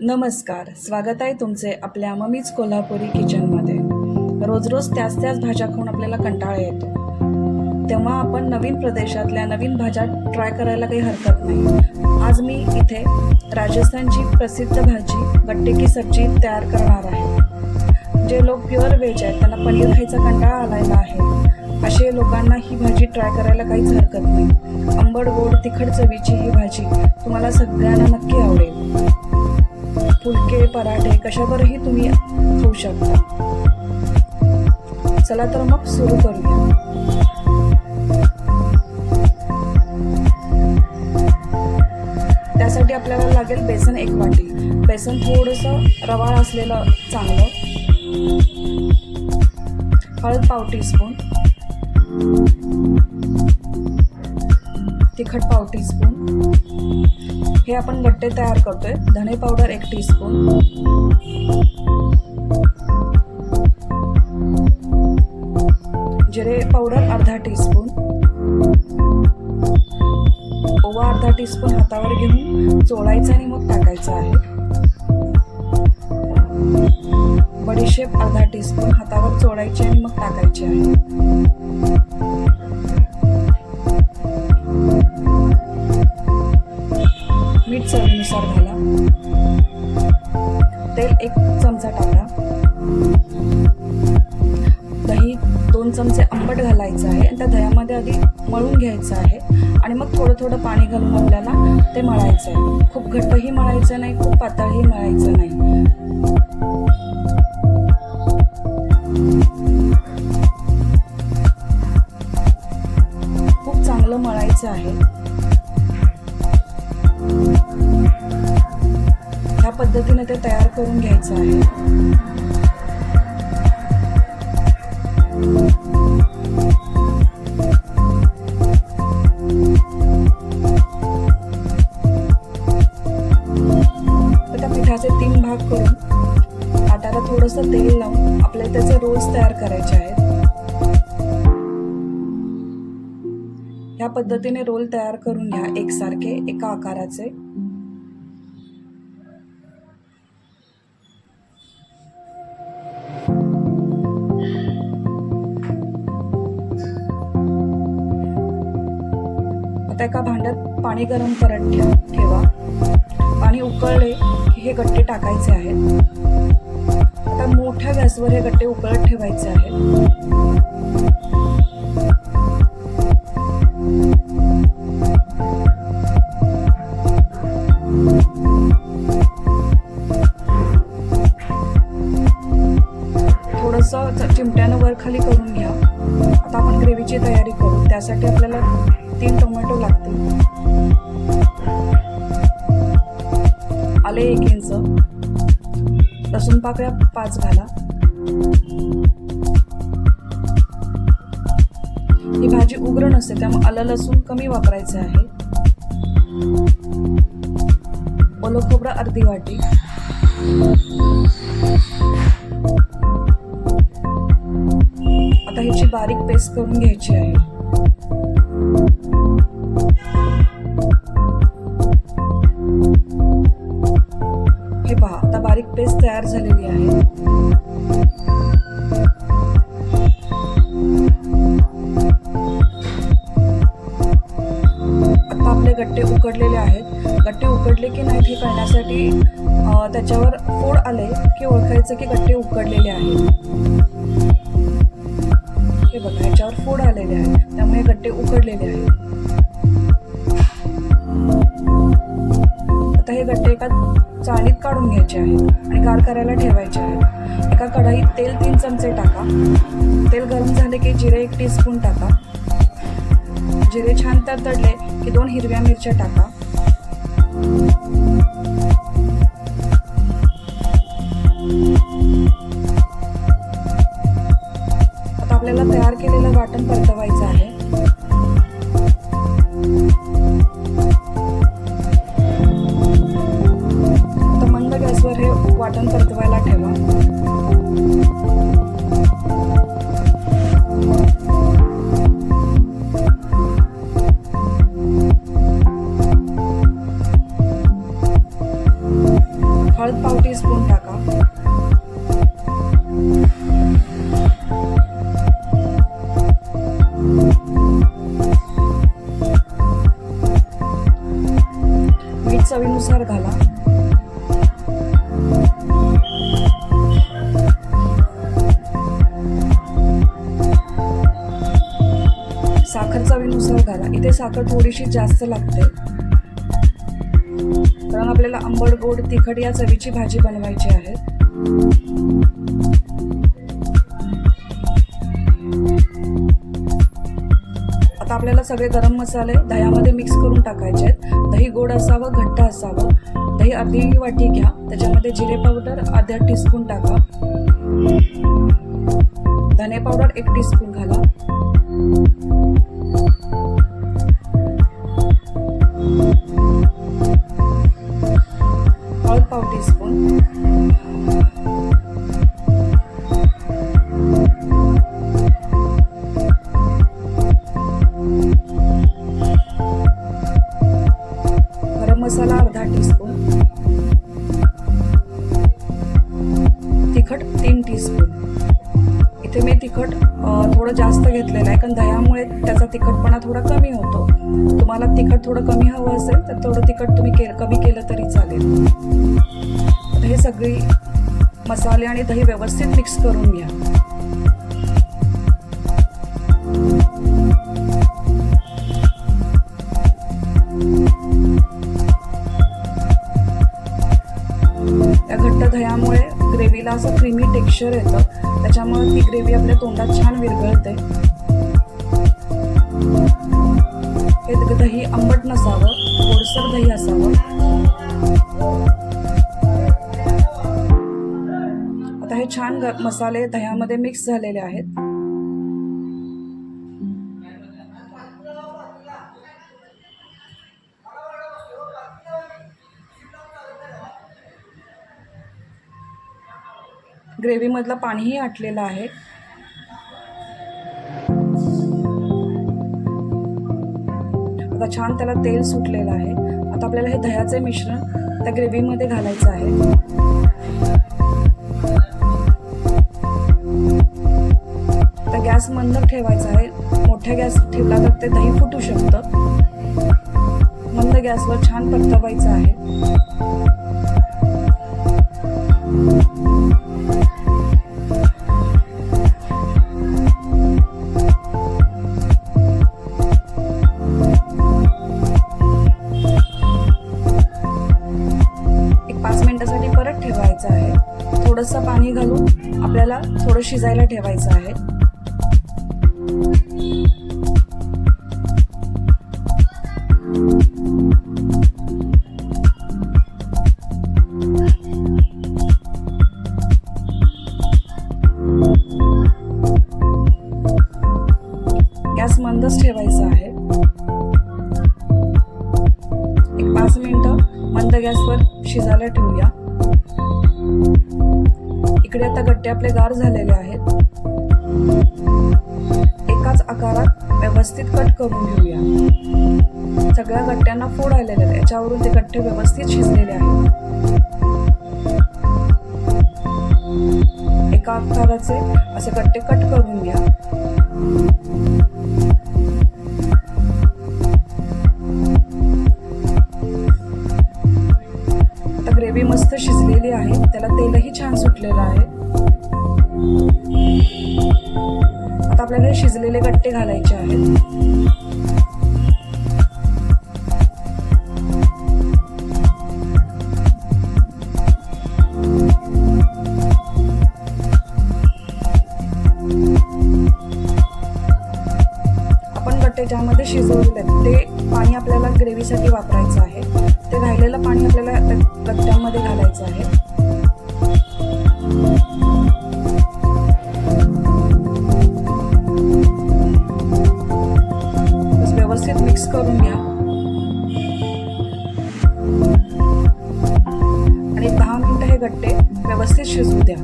नमस्कार स्वागत आहे तुमचे आपल्या मम्मीच कोल्हापुरी किचनमध्ये. रोज रोज त्याच त्याच भाज्या खाऊन आपल्याला कंटाळा येतो. तेव्हा आपण नवीन प्रदेशातल्या नवीन भाज्या ट्राय करायला काही हरकत नाही. आज मी इथे राजस्थानची प्रसिद्ध भाजी गट्टे की सब्जी तयार करणार आहे. जे लोक प्युअर व्हेज आहेत त्यांना पनीर खायचा कंटाळा आलेला आहे. असे लोकांना ही भाजी ट्राय करायला काहीच हरकत नाही. आंबड गोड तिखट चवीची ही भाजी तुम्हाला सगळ्यांना नक्की आवडेल. फुलके पराठे कशावरही तुम्ही खाऊ शकता. चला तर मग सुरू करूया. त्यासाठी आपल्याला लागेल बेसन एक वाटी. बेसन थोडंसं रवाळ असलेलं चांगलं. हळद पाव टीस्पून तिखट पाव टीस्पून हे आपण गट्टे तयार करतोय. धणे पावडर एक टीस्पून जिरे पावडर अर्धा टीस्पून ओवा अर्धा टीस्पून हातावर घेऊन चोळायचा आणि मग टाकायचा आहे. बडीशेप अर्धा टीस्पून हातावर चोळायची आणि मग टाकायची आहे. तेल एक चमचा टाका. दही दोन चमचे आंबट घालायचं आहे. आणि त्या दह्यामध्ये आधी मळून घ्यायचं आहे. आणि मग थोडं थोडं पाणी घालून आपल्याला ते मळायचं आहे. खूप घट्टही मळायचं नाही खूप पातळही मळायचं नाही. खूप चांगलं मळायचं आहे. पद्धतीने ते तयार करून घ्यायचं आहे. तर पिठाचे तीन भाग करून आटाला थोडंसं तेल लावून आपल्याला त्याचे रोल्स तयार करायचे आहेत ह्या पद्धतीने रोल तयार करून घ्या एकसारखे एका आकाराचे. आता एका भांड्यात पाणी गरम करत ठेव ठेवा पाणी उकळले की हे गट्टे टाकायचे आहेत. आता मोठ्या गॅसवर हे गट्टे उकळत ठेवायचे आहेत. थोडंसं चिमट्यानं वर खाली करून घ्या. आता आपण ग्रेव्हीची तयारी करू. त्यासाठी आपल्याला पाकळ्या पाच घाला. ही भाजी उग्र नसते त्यामुळे आलं लसूण कमी वापरायचं आहे. ओलं खोबरं अर्धी वाटी. आता ह्याची बारीक पेस्ट करून घ्यायची आहे. हे पहा पेस्ट तयार झालेली आहे. आता आपले गट्टे उकडलेले आहेत. गट्टे उकडले की नाहीत हे कळण्यासाठी त्याच्यावर फोड आले की ओळखायचं की गट्टे उकडलेले आहेत. हे बघा याच्यावर फोड आलेले आहेत. त्यामुळे गट्टे उकडलेले आहेत. आता हे गट्टे एका चाळणीत काढून घ्यायचे आहेत. आणि करायला ठेवायचे आहेत. एका कढईत तेल तीन चमचे टाका. तेल गरम झाले की जिरे एक टीस्पून टाका. जिरे छान तर तडले की दोन हिरव्या मिरच्या टाका. इथे साखर थोडीशी जास्त लागते. कारण आपल्याला आंबट गोड तिखट या चवीची भाजी बनवायची आहे. आता आपल्याला सगळे गरम मसाले दह्यामध्ये मिक्स करून टाकायचे आहेत. दही गोड असावं घट्ट असावं. दही अर्धी वाटी घ्या. त्याच्यामध्ये जिरे पावडर अर्धा टीस्पून टाका. धने पावडर एक टीस्पून घाला. मसाला अर्धा टीस्पून तिखट तीन टीस्पून इथे मी तिखट थोडं जास्त घेतलेलं आहे कारण दह्यामुळे त्याचा तिखटपणा थोडा कमी होतो. तुम्हाला तिखट थोडं कमी हवं असेल तर थोडं तिखट तुम्ही के कमी केलं तरी चालेल. हे सगळी मसाले आणि दही व्यवस्थित मिक्स करून घ्या. त्या घट्ट दह्यामुळे ग्रेव्हीला असं क्रीमी टेक्स्चर येतं त्याच्यामुळे ती ग्रेव्ही आपल्या तोंडात छान विरघळते. हे दही आंबट नसावं गोडसर दही असावं. छान ग- मसाले दह्यामध्ये मिक्स झालेले आहेत. ग्रेव्हीमधलं पाणीही आटलेलं आहे. आता छान त्याला तेल सुटलेलं आहे. आता आपल्याला हे दह्याचे मिश्रण त्या ग्रेव्हीमध्ये घालायचं आहे. मंद ठेवायचा आहे. मोठ्या गॅस ठेवला तर ते दही फुटू शकतं. मंद गॅसवर छान परतवायचं आहे. एक पाच परत ठेवायचं आहे. थोडंसं पाणी घालून आपल्याला थोडं शिजायला ठेवायचं आहे. इकडे गट्टे आपले गार झालेले आहेत. एकाच आकारात व्यवस्थित कट करून घेऊया. सगळ्या गट्ट्यांना फोड आलेले आहेत. याच्यावरून ते गट्टे व्यवस्थित शिजलेले आहेत. एका आकाराचे असे गट्टे कट करून घ्या. आता ग्रेव्ही मस्त शिजलेली आहे. त्याला तेलही छान सुटलेलं आहे. आता आपल्याला शिजलेले गट्टे घालायचे आहेत. आपण गट्टे ज्यामध्ये शिजवलेले आहेत ते पाणी आपल्याला ग्रेव्हीसाठी वापरायचं आहे. ते राहिलेलं पाणी आपल्याला त्या गट्ट्यामध्ये घालायचं आहे. गट्टे व्यवस्थित शिजू द्या.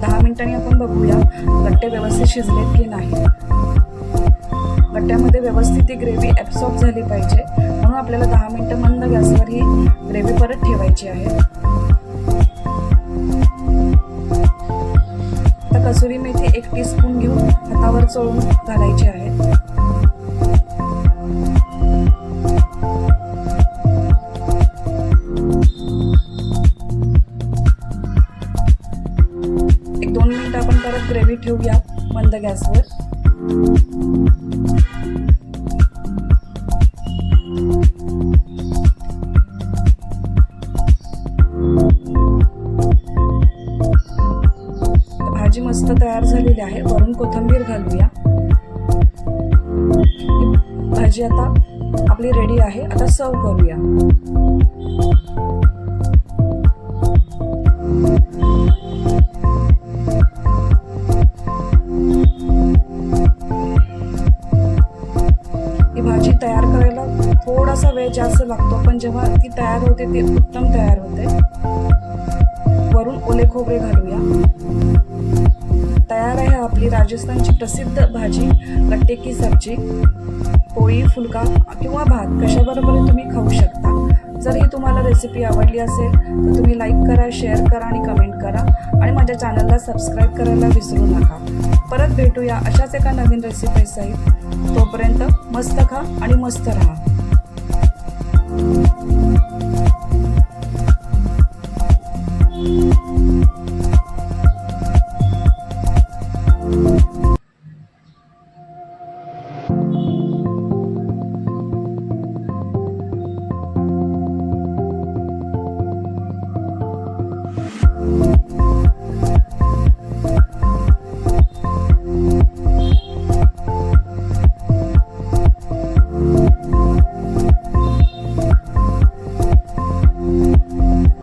दहा मिनिटांनी आपण बघूया गट्टे व्यवस्थित शिजलेत की नाही. गट्ट्यामध्ये व्यवस्थित ती ग्रेव्ही ॲब्सॉर्ब झाली पाहिजे. म्हणून आपल्याला दहा मिनटं मंद गॅसवर ही ग्रेव्ही परत ठेवायची आहे. तर कसुरी मेथी एक टीस्पून घेऊन हातावर चोळून घालायची आहे. मंद गॅसवर. भाजी मस्त तयार झालेली आहे. वरून कोथिंबीर घालूया. भाजी आता आपली रेडी आहे. आता सर्व करूया. भाजी तयार करायला थोडासा वेळ जास्त लागतो पण जेव्हा ती तयार होते ती उत्तम तयार होते. वरून ओले खोबरे घालूया. तयार आहे आपली राजस्थानची प्रसिद्ध भाजी गट्टे की सब्जी पोळी फुलका किंवा भात. कशाबरोबर तुम्ही खाऊ शकता. जर ही तुम्हाला रेसिपी आवडली असेल तर तुम्ही लाईक करा शेअर करा आणि कमेंट करा. आणि माझ्या चॅनलला सबस्क्राईब करायला विसरू नका. परत भेटूया अशाच एका नवीन रेसिपीसहित तोपर्यंत मस्त खा आणि मस्त राहा.